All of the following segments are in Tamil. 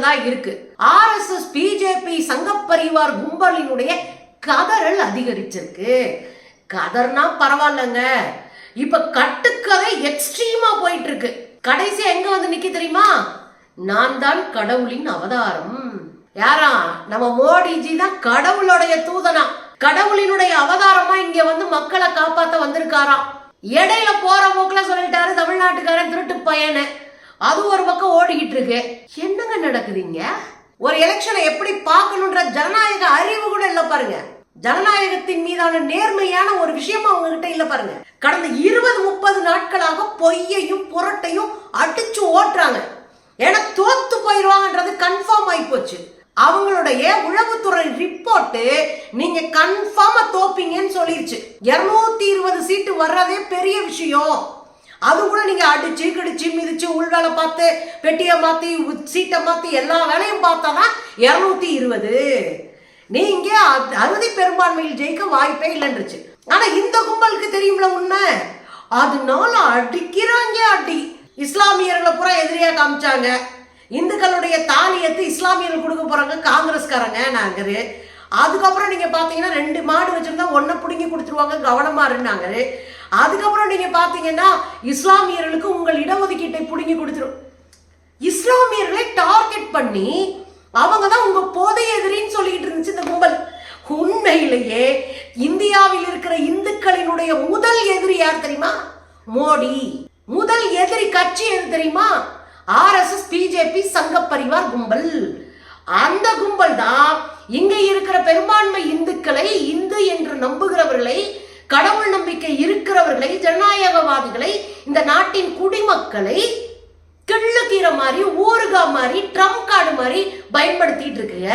ரெண்டு தான் இருக்கு. ஆர்எஸ்எஸ் பிஜேபி சங்க பரிவார் கும்பலினுடைய கதறல் அதிகரிச்சிருக்கு. கதர்னா பரவாயில்லங்க. இப்ப கட்டுக்கதை எக்ஸ்ட்ரீமா போயிட்டு இருக்கு கடைசி எங்க வந்து நிக்க தெரியுமா? நான் தான் கடவுளின் அவதாரம். யாரா? நம்ம மோடிஜி தான் கடவுளுடைய தூதனா. கடவுளினுடைய அவதாரமா இங்க வந்து மக்களை காப்பாத்த வந்திருக்காராம். இடையில போற போக்குல சொல்லிட்டாரு தமிழ்நாட்டுக்காரன் திருட்டு பையனை. அது ஒரு பக்கம் ஓடிக்கிட்டு இருக்கு. என்னங்க நடக்குதுங்க? ஒரு எலெக்ஷனை எப்படி பார்க்கணுன்ற ஜனநாயக அறிவு கூட இல்ல பாருங்க. ஜனநாயகத்தின் மீதான நேர்மையான ஒரு விஷயம் அவங்க கிட்ட இல்ல பாருங்க. கடந்த இருபது முப்பது நாட்களாக பொய்யையும் புரட்டையும் அடிச்சு ஓட்டுறாங்க. ஏன்னா தோத்து போயிருவாங்கன்றது கன்ஃபார்ம் ஆகி போச்சு. அவங்களுடைய உளவுத்துறை ரிப்போர்ட்டு நீங்க கன்ஃபார்மா தோப்பீங்கன்னு சொல்லிருச்சு. இருநூத்தி இருபது சீட்டு வர்றதே பெரிய விஷயம். அது கூட நீங்க அடிச்சு கிடிச்சு மிதிச்சு உள் வேலை பார்த்து பெட்டியை மாத்தி உ- சீட்டை மாத்தி எல்லா வேலையும் பார்த்தாதான் இருநூத்தி இருபது. நீங்க அறுதி பெரும்பான்மையில் ஜெயிக்க வாய்ப்பே இல்லைன்றுச்சு. ஆனா இந்த கும்பலுக்கு தெரியும்ல உண்மை அதனால அடிக்கிறாங்க அடி. இஸ்லாமியர்களை பூரா எதிரியா காமிச்சாங்க. இந்துக்களுடைய தாலியத்தை இஸ்லாமியர்கள் கொடுக்க போறாங்க காங்கிரஸ்காரங்க நாங்கரு. அதுக்கப்புறம் நீங்க பாத்தீங்கன்னா ரெண்டு மாடு வச்சிருந்தா ஒன்றை பிடுங்கி கொடுத்துருவாங்க கவனமா இருந்தாங்க அதுக்கப்புறம் நீங்க பாத்தீங்கன்னா இஸ்லாமியர்களுக்கு உங்கள் இடஒதுக்கீட்டை பிடுங்கி கொடுத்துரும். இஸ்லாமியர்களை டார்கெட் பண்ணி அவங்க தான் உங்க போதை எதிரின்னு சொல்லிக்கிட்டு இருந்துச்சு இந்த கும்பல். உண்மையிலேயே இந்தியாவில் இருக்கிற இந்துக்களினுடைய முதல் எதிரி யார் தெரியுமா? மோடி. முதல் எதிரி கட்சி எது தெரியுமா? ஆர்எஸ்எஸ் பிஜேபி சங்க பரிவார் கும்பல். அந்த கும்பல் தான் இங்க இருக்கிற பெரும்பான்மை இந்துக்களை இந்து என்று நம்புகிறவர்களை கடவுள் போன்றவர்களை ஜனநாயகவாதிகளை இந்த நாட்டின் குடிமக்களை கிள்ளுக்கீரை மாதிரி ஊறுகா மாதிரி ட்ரம் கார்டு மாதிரி பயன்படுத்திட்டு இருக்குங்க.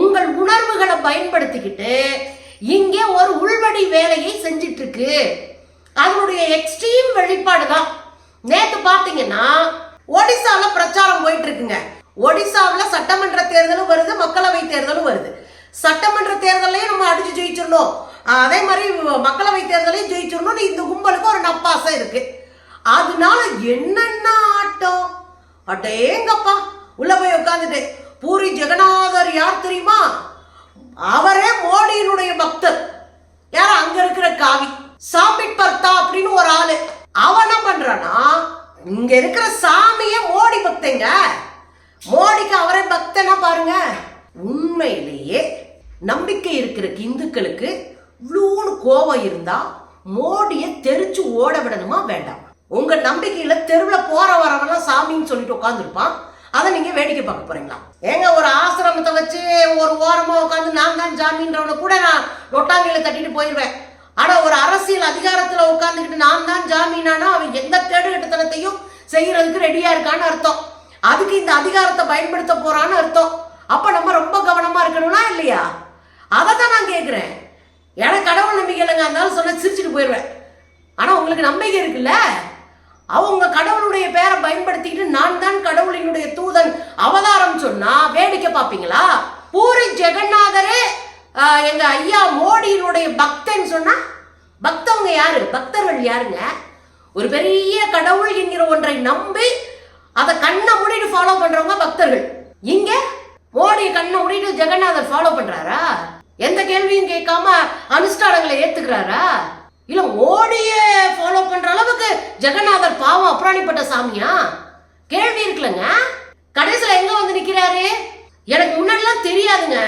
உங்கள் உணர்வுகளை பயன்படுத்திக்கிட்டு இங்கே ஒரு உள்வடி வேலையை செஞ்சிட்டு இருக்கு. அதனுடைய எக்ஸ்ட்ரீம் வெளிப்பாடு தான். நேத்து பாத்தீங்கன்னா ஒடிசால பிரச்சாரம் போயிட்டு இருக்குங்க. ஒடிசாவுல சட்டமன்ற தேர்தலும் வருது மக்களவை தேர்தலும் வருது. சட்டமன்ற தேர்தலையும் நம்ம அடிச்சு ஜெயிச்சிடணும். அதே மாதிரி மக்களவை தேர்தலையும் ஜெயிச்சிடணும்னு இந்த கும்பலுக்கு ஒரு நப்பாசை இருக்கு. அதனால என்னென்ன ஆட்டம்? அடேங்கப்பா உள்ள போய் உட்காந்துட்டு பூரி ஜெகநாதர் யார் தெரியுமா? அவரே மோடியினுடைய பக்தர். யார் அங்க இருக்கிற காவி. சாமிட் பர்த்தா அப்படின்னு ஒரு ஆளு. அவன் என்ன பண்றானா இங்க இருக்கிற சாமியே மோடி பக்தங்க. மோடிக்கு அவரே பக்தனா பாருங்க. உண்மையிலேயே நம்பிக்கை இருக்கிற இந்துக்களுக்கு இவ்வளோன்னு கோபம் இருந்தா மோடியை தெரிச்சு ஓட விடணுமா வேண்டாம். உங்க நம்பிக்கையில தெருவில் போற வரவெல்லாம் சாமின்னு சொல்லிட்டு உட்காந்துருப்பான் அதை நீங்க வேடிக்கை பார்க்க போறீங்களா? ஏங்க ஒரு ஆசிரமத்தை வச்சு ஒரு ஓரமா உட்காந்து நான் தான் ஜாமீன்றவனை கூட நான் நொட்டாங்கையில தட்டிட்டு போயிடுவேன் ஆனா ஒரு அரசியல் அதிகாரத்துல உட்காந்துக்கிட்டு நான் தான் ஜாமீனானா அவன் எந்த கேடுகட்டத்தனத்தையும் செய்யறதுக்கு ரெடியா இருக்கான்னு அர்த்தம். அதுக்கு இந்த அதிகாரத்தை பயன்படுத்த போறான்னு அர்த்தம். அப்ப நம்ம ரொம்ப கவனமா இருக்கணும்னா இல்லையா? அதை தான் நான் கேட்கிறேன் எனக்கு கடவுள் நம்பிக்கை இல்லைங்க அதனால சொல்ல சிரிச்சுட்டு போயிடுவேன். ஆனால் உங்களுக்கு நம்பிக்கை இருக்குல்ல? அவங்க கடவுளுடைய பேரை பயன்படுத்திக்கிட்டு நான் தான் கடவுளினுடைய தூதன் அவதாரம் சொன்னா வேடிக்கை பார்ப்பீங்களா? பூரி ஜெகநாதரே எங்க ஐயா மோடியினுடைய பக்தன் சொன்னா பக்தவங்க யாரு? பக்தர்கள் யாருங்க? ஒரு பெரிய கடவுள் என்கிற ஒன்றை நம்பி அதை கண்ணை மூடிட்டு ஃபாலோ பண்றவங்க பக்தர்கள். இங்க மோடி கண்ணை மூடிட்டு ஜெகநாதர் ஃபாலோ பண்றாரா? எந்த கேள்வியும் கேட்காம அனுஷ்டானங்களை ஏத்துக்கிறாரா? இல்ல மோடியே ஃபாலோ பண்ற அளவுக்கு ஜெகநாதர் பாவம் அப்புறாணிப்பட்ட சாமியா? கேள்வி இருக்குல்லங்க. கடைசியில எங்க வந்து நிக்கிறாரு? எனக்கு முன்னாடிலாம் தெரியாதுங்க.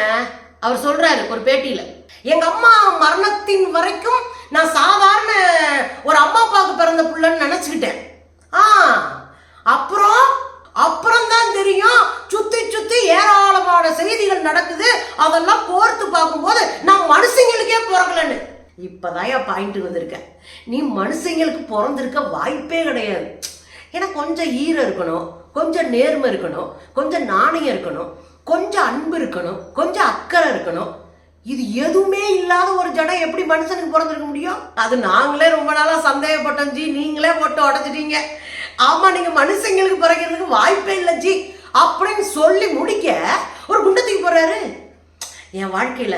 அவர் சொல்றாரு ஒரு பேட்டியில. எங்க அம்மா மரணத்தின் வரைக்கும் நான் சாதாரண ஒரு அம்மா அப்பாவுக்கு பிறந்த புள்ளன்னு நினைச்சுக்கிட்டேன். ஆ அப்புறம் அப்புறம்தான் தெரியும். சுத்தி சுத்தி ஏராளமான செய்திகள் நடக்குது. அதெல்லாம் கோர்த்து பார்க்கும்போது நான் மனுஷங்களுக்கே பிறக்கலன்னு. இப்போதான் என் பாயிண்ட் வந்திருக்கேன். நீ மனுஷங்களுக்கு பிறந்திருக்க வாய்ப்பே கிடையாது. ஏன்னா கொஞ்சம் ஈரம் இருக்கணும் கொஞ்சம் நேர்மை இருக்கணும் கொஞ்சம் நாணயம் இருக்கணும் கொஞ்சம் அன்பு இருக்கணும் கொஞ்சம் அக்கறை இருக்கணும். இது எதுவுமே இல்லாத ஒரு ஜடம். எப்படி மனுஷனுக்கு பிறந்திருக்க முடியும்? அது நாங்களே ரொம்ப நாளாக சந்தேகப்பட்டோம் ஜி. நீங்களே போட்டு உடச்சிட்டீங்க. ஆமா நீங்க மனுஷங்களுக்கு பிறக்கிறதுக்கு வாய்ப்பே இல்லை ஜி. அப்படின்னு சொல்லி முடிக்க ஒரு குண்டத்துக்கு போறாரு. என் வாழ்க்கையில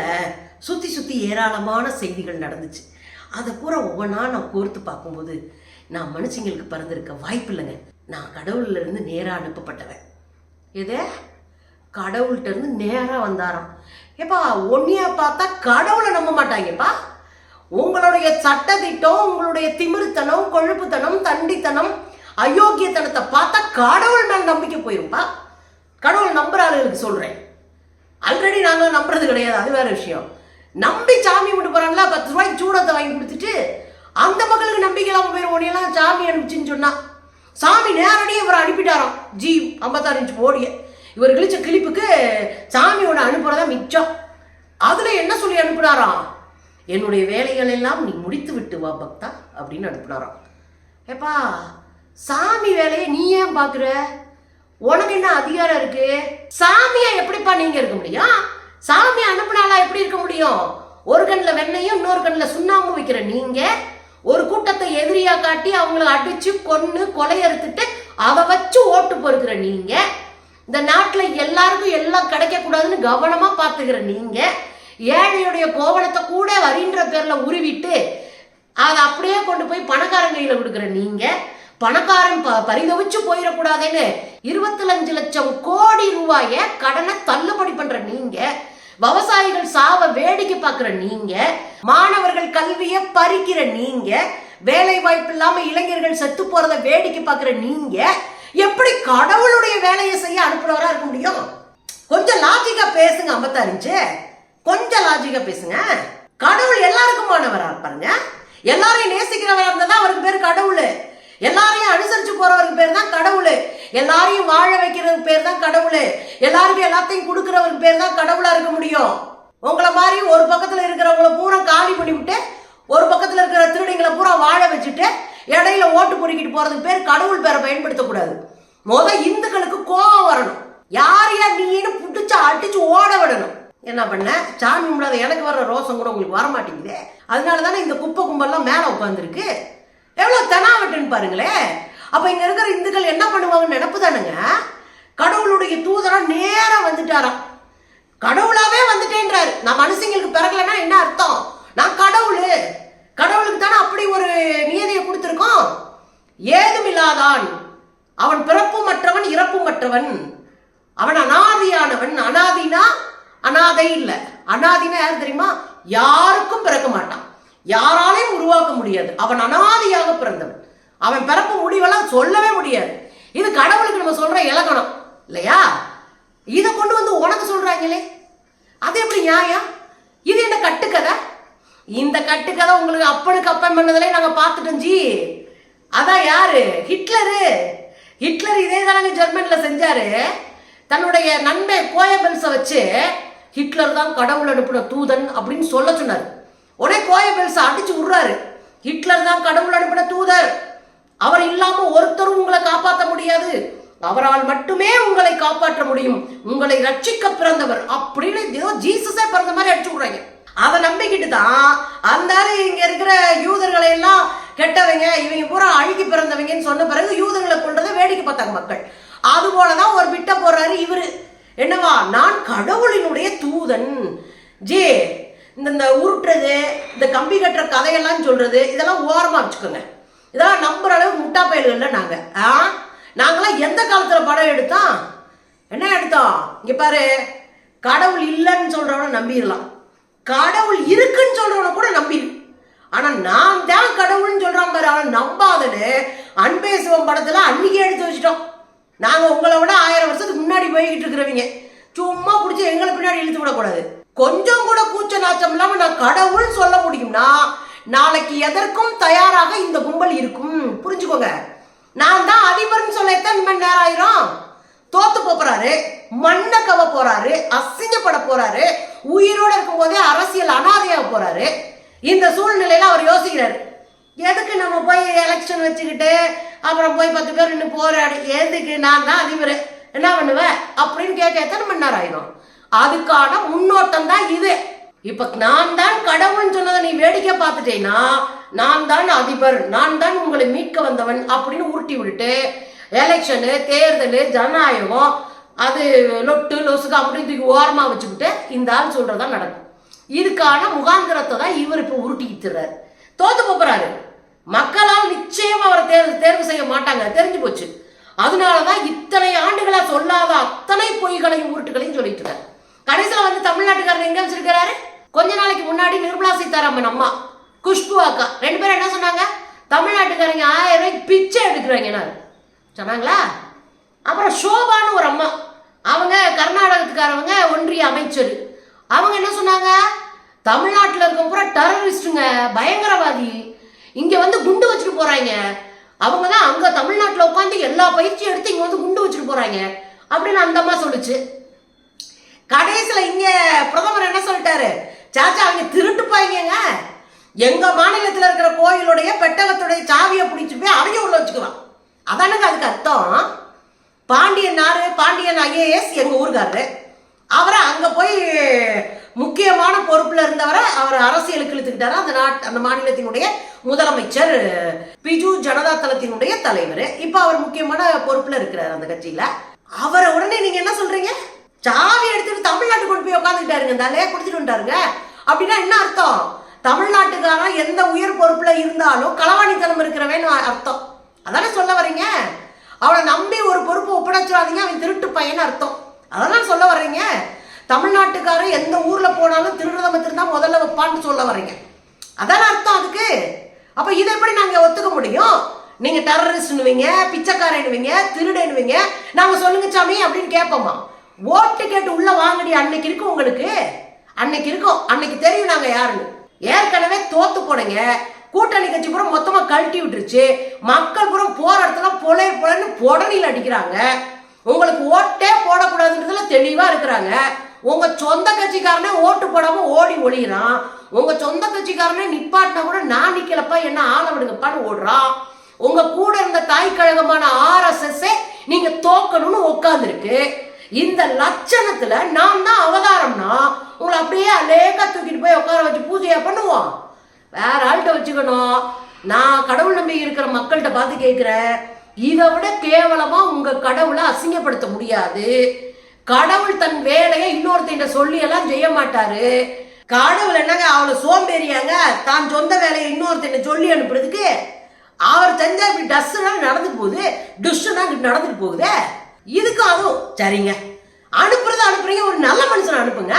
சுத்தி சுத்தி ஏராளமான செய்திகள் நடந்துச்சு. அதை பூரா ஒவ்வொன்றா நான் கோர்த்து பார்க்கும்போது நான் மனுஷங்களுக்கு பிறந்திருக்க வாய்ப்பு இல்லைங்க. நான் கடவுள்ல இருந்து அனுப்பப்பட்டவன். எதே? கடவுள்கிட்ட இருந்து வந்தாராம். ஏப்பா ஒன்னியா பார்த்தா கடவுளை நம்ப மாட்டாங்கப்பா. உங்களுடைய சட்டத்திட்டம் உங்களுடைய திமிருத்தனம் கொழுப்புத்தனம் தண்டித்தனம் அயோக்கியத்தனத்தை பார்த்தா கடவுள் மேல் நம்பிக்கை போயிருப்பா கடவுள் நம்புற ஆளுகளுக்கு சொல்றேன். ஆல்ரெடி நாங்கள் நம்புறது கிடையாது அது வேற விஷயம். நம்பி சாமி கும்பிட்டு போறாங்களா பத்து ரூபாய்க்கு சூடத்தை வாங்கி கொடுத்துட்டு அந்த மக்களுக்கு நம்பிக்கை இல்லாமல் போயிடும் சாமி அனுப்பிச்சுன்னு சொன்னா. சாமி நேரடியாக இவரை அனுப்பிட்டாராம். ஜி ஐம்பத்தாறு இன்ச் ஓடிய இவர் கிழிச்ச கிளிப்புக்கு சாமியோட அனுப்புறதா மிச்சம். அதுல என்ன சொல்லி அனுப்புனாராம்? என்னுடைய வேலைகள் எல்லாம் நீ முடித்து விட்டு வா பக்தா அப்படின்னு அனுப்புனாராம். ஏப்பா சாமி வேலையை நீ ஏன் பார்க்குற? உனக்கு என்ன அதிகாரம் இருக்கு? சாமியா எப்படிப்பா நீங்க இருக்க முடியும்? சாமி அனுப்புனாலா எப்படி இருக்க முடியும்? ஒரு கண்ணில் வெண்ணையும் இன்னொரு கண்ணில் சுண்ணாம்பு வைக்கிற நீங்க ஒரு கூட்டத்தை எதிரியா காட்டி அவங்கள அடிச்சு கொன்று கொலையறுத்துட்டு அதை வச்சு ஓட்டு பொறுக்கிற நீங்க இந்த நாட்டில் எல்லாருக்கும் எல்லாம் கிடைக்கக்கூடாதுன்னு கவனமாக பார்த்துக்கிற நீங்க ஏழையுடைய கோவணத்தை கூட வரின்ற பேரில் உருவிட்டு அதை அப்படியே கொண்டு போய் பணக்காரங்கையில் கொடுக்குற நீங்கள் பணக்காரன் ப பரிதவிச்சு போயிடக்கூடாதுன்னு இருபத்தி லட்சம் கோடி ரூபாய கடனை தள்ளுபடி பண்ற நீங்க விவசாயிகள் சாவ வேடிக்கை பார்க்குற நீங்க மாணவர்கள் கல்வியை பறிக்கிற நீங்க வேலை வாய்ப்பு இல்லாம இளைஞர்கள் செத்து போறத வேடிக்கை பார்க்குற நீங்க எப்படி கடவுளுடைய வேலையை செய்ய அனுப்புறவரா இருக்க முடியும்? கொஞ்சம் லாஜிக்கா பேசுங்க அம்பத்தாரிஞ்சு கொஞ்சம் லாஜிக்கா பேசுங்க. கடவுள் எல்லாருக்குமானவரா பாருங்க எல்லா நேசிக்கிறவரா இருந்தா தான் அவருக்கு பேர் கடவுள் எல்லாரையும் அனுசரிச்சு போறவருக்கு பேர் தான் கடவுள். எல்லாரையும் வாழ வைக்கிறவங்க பேர் தான் கடவுள். எல்லாருக்கும் எல்லாத்தையும் கொடுக்கறவருக்கு பேர் தான் கடவுளா இருக்க முடியும். உங்களை மாதிரி ஒரு பக்கத்துல இருக்கிறவங்கள பூரா காலி பண்ணிவிட்டு ஒரு பக்கத்துல இருக்கிற திருடிங்களை பூரா வாழ வச்சுட்டு இடையில ஓட்டு பொறுக்கிட்டு போறதுக்கு பேர் கடவுள் பேரை பயன்படுத்தக்கூடாது. முத இந்துக்களுக்கு கோபம் வரணும். யார் யார் நீன்னு புடிச்சு அடிச்சு ஓட விடணும். என்ன பண்ண? சாமி கும்பிடாத எனக்கு வர்ற ரோசம் கூட உங்களுக்கு வர மாட்டேங்குது அதனால தானே இந்த குப்பை கும்பல்லாம் மேலே உட்காந்துருக்கு எவ்வளோ தெனாவட்டுன்னு பாருங்களேன். அப்போ இங்கே இருக்கிற இந்துக்கள் என்ன பண்ணுவாங்கன்னு நினப்பு தானுங்க கடவுளுடைய தூதரா நேராக வந்துட்டாராம். கடவுளாவே வந்துட்டேன்றாரு. நான் மனுஷங்களுக்கு பிறகலைன்னா என்ன அர்த்தம்? நான் கடவுள். கடவுளுக்கு தானே அப்படி ஒரு நியதியை கொடுத்துருக்கோம். ஏதுமில்லாதான். அவன் பிறப்பும் மற்றவன் இறப்பும் மற்றவன் அவன் அனாதியானவன். அனாதினா அனாதை இல்லை. அனாதினா யார் தெரியுமா? யாருக்கும் பிறக்க மாட்டான். யாராலையும் உருவாக்க முடியாது. அவன் அனாதியாக பிறந்தவன். அவன் பிறப்பு முடிவெல்லாம் சொல்லவே முடியாது. இது கடவுளுக்கு நம்ம சொல்ற இலக்கணம். இல்லையா? இதை கொண்டு வந்து உனக்கு சொல்றாங்களே. அது எப்படி நியாயம்? இது என்ன கட்டுக்கதை? இந்த கட்டுக்கதை உங்களுக்கு அப்பனுக்கு அப்பன் பண்ணதுல நாங்க பார்த்துட்டோம் ஜி. அதான் யாரு? ஹிட்லரு. ஹிட்லர் இதே தானங்க ஜெர்மன்ல செஞ்சாரு. தன்னுடைய நன்மை கோயபெல்ஸை வச்சு ஹிட்லர் தான் கடவுள் அனுப்பின தூதன் அப்படின்னு சொல்ல சொன்னார். உடனே கோயபெல்ஸை அடிச்சு விடுறாரு ஹிட்லர் தான் கடவுள் அனுப்பின தூதர். அவர் இல்லாம ஒருத்தரும் உங்களை காப்பாற்ற முடியாது. அவரால் மட்டுமே உங்களை காப்பாற்ற முடியும். உங்களை ரட்சிக்க பிறந்தவர் அப்படின்னு ஏதோ ஜீசஸே பிறந்த மாதிரி அடிச்சு விடுறாங்க. அதை நம்பிக்கிட்டு தான் அந்த இங்க இருக்கிற யூதர்களை எல்லாம் கெட்டவங்க இவங்க பூரா அழுகி பிறந்தவங்கன்னு சொன்ன பிறகு யூதர்களை கொண்டதை வேடிக்கை பார்த்தாங்க மக்கள். அது போலதான் ஒரு விட்ட போடுறாரு இவரு. என்னவா? நான் கடவுளினுடைய தூதன். ஜே இந்த இந்த உருட்டுறது இந்த கம்பி கட்டுற கதையெல்லாம் சொல்றது இதெல்லாம் ஓரமா வச்சுக்கோங்க. இதெல்லாம் நம்புற அளவுக்கு முட்டா பயல்கள்ல நாங்க. ஆ? நாங்களாம் எந்த காலத்துல படம் எடுத்தோம்? என்ன எடுத்தோம்? இங்க பாரு கடவுள் இல்லைன்னு சொல்றவன நம்பிடலாம். கடவுள் இருக்குன்னு சொல்றவனை கூட நம்பிடு. ஆனா நான் தான் கடவுள்னு சொல்றான் பாரு. அவன் நம்பாதன்னு அன்பே சிவம் படத்துல அன்னைக்கே எடுத்து வச்சிட்டோம். நாங்க உங்களை விட ஆயிரம் வருஷத்துக்கு முன்னாடி போய்கிட்டு இருக்கிறவங்க. சும்மா பிடிச்சி எங்களை பின்னாடி இழுத்து விடக்கூடாது. கொஞ்சம் கூட கூச்ச நாச்சம் இல்லாம நான் கடவுள்னு சொல்ல முடியும்னா நாளைக்கு எதற்கும் தயாராக இந்த கும்பல் இருக்கும். புரிஞ்சுக்கோங்க. நான் தான் அதிபர்னு சொல்ல எத்தனை மணி நேரம் ஆயிரும். தோத்து போறாரு மண்ணை கவ போறாரு அசிங்கப்பட போறாரு உயிரோட இருக்கும் போதே அரசியல் அனாதையாக போறாரு. இந்த சூழ்நிலையில அவர் யோசிக்கிறாரு. எதுக்கு நம்ம போய் எலெக்ஷன் வச்சுக்கிட்டு அப்புறம் போய் பத்து பேர் இன்னும் போராடு எதுக்கு நான் தான் அதிபர்? என்ன பண்ணுவேன்? அப்படின்னு கேட்க எத்தனை மணி நேரம் ஆயிடும் அதுக்கான முன்னோட்டம் தான் இது. இப்ப நான் தான் வேடிக்கை பார்த்துட்டேன்னா நான் தான் அதிபர் நான் தான் உங்களை மீட்க வந்தவன் அப்படின்னு உருட்டி விட்டுட்டு எலெக்ஷனு தேர்தல் ஜனநாயகம் அது லொட்டு லொசுக்கு அப்படின்னு தூக்கி வச்சுக்கிட்டு இந்த ஆள் சொல்கிறதா நடக்கும். இதுக்கான முகாந்திரத்தை தான் இவர் இப்போ உருட்டிக்கிட்டுறாரு தோத்து போகிறாரு மக்களால் நிச்சயம் அவரை தேர்வு தேர்வு செய்ய மாட்டாங்க. தெரிஞ்சு போச்சு. அதனால தான் இத்தனை ஆண்டுகளா சொல்லாத அத்தனை பொய்களையும் உருட்டுகளையும் சொல்லிட்டு இருக்காரு கடைசியில் வந்து தமிழ்நாட்டுக்காரர் எங்க வச்சிருக்கிறாரு கொஞ்ச நாளைக்கு முன்னாடி நிர்மலா சீதாராமன் அம்மா குஷ்பு அக்கா. ரெண்டு பேரும் என்ன சொன்னாங்க? தமிழ்நாட்டுக்காரங்க ஆயிரம் ரூபாய்க்கு பிச்சை எடுக்கிறாங்க சொன்னாங்களா? அப்புறம் ஷோபான்னு ஒரு அம்மா. அவங்க கர்நாடகத்துக்காரவங்க ஒன்றிய அமைச்சர். அவங்க என்ன சொன்னாங்க? தமிழ்நாட்டில் இருக்க பூரா டெரரிஸ்ட்டுங்க பயங்கரவாதி. இங்கே வந்து குண்டு வச்சுட்டு போகிறாங்க அவங்க தான் அங்கே தமிழ்நாட்டில் உட்காந்து எல்லா பயிற்சியும் எடுத்து இங்கே வந்து குண்டு வச்சுட்டு போகிறாங்க அப்படின்னு அந்த அம்மா சொல்லுச்சு. கடைசியில் இங்கே பிரதமர் என்ன சொல்லிட்டாரு? சாச்சா அவங்க திருட்டு பாய்ங்க எங்க மாநிலத்தில் இருக்கிற கோயிலுடைய பெட்டகத்துடைய சாவியை பிடிச்சி போய் அவங்க உள்ள வச்சுக்குவான் அதானுங்க அதுக்கு அர்த்தம்? பாண்டியன் நாரு பாண்டியன் ஐஏஎஸ் எங்க ஊருக்காரு அவரை அங்க போய் முக்கியமான பொறுப்புல இருந்தவரை அவர் அரசியலுக்கு இழுத்துக்கிட்டாரு. அந்த நாட் அந்த மாநிலத்தினுடைய முதலமைச்சர் பிஜு ஜனதா தளத்தினுடைய தலைவர். இப்ப அவர் முக்கியமான பொறுப்புல இருக்கிறார் அந்த கட்சியில. அவரை உடனே நீங்க என்ன சொல்றீங்க? சாவி எடுத்துட்டு தமிழ்நாட்டு கொண்டு போய் உட்காந்துக்கிட்டாருங்க தலையை குடிச்சிட்டு வந்துட்டாருங்க. அப்படின்னா என்ன அர்த்தம்? தமிழ்நாட்டுக்காரன் எந்த உயர் பொறுப்பில் இருந்தாலும் களவாணித்தனம் இருக்கிறவன் அர்த்தம். அதானே சொல்ல வரீங்க அவனை நம்பி ஒரு பொறுப்பு ஒப்படைச்சிடாதீங்க அவன் திருட்டு பையன் அர்த்தம். அதெல்லாம் சொல்ல வர்றீங்க? தமிழ்நாட்டுக்காரன் எந்த ஊரில் போனாலும் திருடுறத தான் முதல்ல வைப்பான்னு சொல்ல வர்றீங்க. அதான அர்த்தம் அதுக்கு? அப்போ இதை எப்படி நாங்கள் ஒத்துக்க முடியும்? நீங்கள் டெரரிஸ்ட்னுவீங்க பிச்சைக்காரனுவீங்க திருடனுவீங்க நாங்கள் சொல்லுங்க சாமி அப்படின்னு கேட்போமா? ஓட்டு கேட்டு உள்ள வாங்கடி அன்னைக்கு இருக்கும் உங்களுக்கு. அன்னைக்கு இருக்கும். அன்னைக்கு தெரியும் நாங்க யாருன்னு. ஏற்கனவே தோத்து போனீங்க. கூட்டணி கட்சி பூரா மொத்தமா கழட்டி விட்டுருச்சு. மக்கள் பூரா போற இடத்துல பொலை பொலன்னு புடனில் அடிக்கிறாங்க. உங்களுக்கு ஓட்டே போடக்கூடாதுன்றதுல தெளிவா இருக்கிறாங்க. உங்க சொந்த கட்சிக்காரனே ஓட்டு போடாம ஓடி ஒளிகிறான் உங்க சொந்த கட்சிக்காரனே நிப்பாட்டினா கூட நான் நிக்கலப்பா என்ன ஆள விடுங்கப்பான்னு ஓடுறான். உங்க கூட இருந்த தாய் கழகமான ஆர்எஸ்எஸ் நீங்க தோக்கணும்னு உட்காந்துருக்கு இந்த லட்சணத்துல நான் தான் அவதாரம்னா உங்களை அப்படியே அலேக்கா தூக்கிட்டு போய் உட்கார வச்சு பூஜையா பண்ணுவோம். வேற ஆள்கிட்ட வச்சுக்கணும். நான் கடவுள் நம்பி இருக்கிற மக்கள்கிட்ட பார்த்து கேட்குறேன். இதை விட கேவலமா உங்க கடவுளை அசிங்கப்படுத்த முடியாது. கடவுள் தன் வேலையை இன்னொருத்த சொல்லி எல்லாம் செய்ய மாட்டாரு. கடவுள் என்னங்க அவளை சோம்பேறியாங்க? தான் சொந்த வேலையை இன்னொருத்த சொல்லி அனுப்புறதுக்கு? அவர் செஞ்சா இப்படி டஸ்னா நடந்து போகுது டுஷ்னா இப்படி நடந்துட்டு போகுதே? இதுக்கும் அதுவும். சரிங்க. அனுப்புறது அனுப்புறீங்க ஒரு நல்ல மனுஷனை அனுப்புங்க.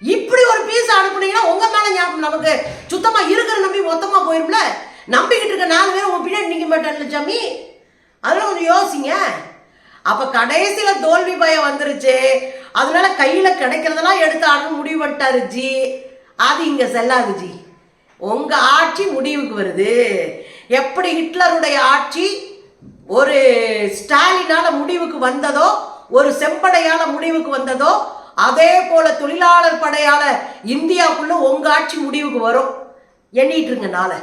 இப்படி ஒரு பீஸ் அனுப்புனீங்கன்னா உங்க மேல ஞாபகம் நமக்கு சுத்தமா இருக்கிற நம்பி மொத்தமா போயிரும்ல? நம்பிக்கிட்டு இருக்க நாலு பேர் உன் பின்னாடி நிற்க மாட்டான்ல சாமி அதெல்லாம் கொஞ்சம் யோசிங்க. அப்ப கடைசியில தோல்வி பயம் வந்துருச்சு. அதனால கையில கிடைக்கிறதெல்லாம் எடுத்து அனுப்ப முடிவு பண்ணிட்டாரு ஜி. அது இங்க செல்லாது ஜி. உங்க ஆட்சி முடிவுக்கு வருது. எப்படி ஹிட்லருடைய ஆட்சி ஒரு ஸ்டாலினால முடிவுக்கு வந்ததோ ஒரு செம்படையால முடிவுக்கு வந்ததோ அதே போல தொழிலாளர் படையால இந்தியாவுக்குள்ள உங்க ஆட்சி முடிவுக்கு வரும். எண்ணிட்டு இருங்க நாளை.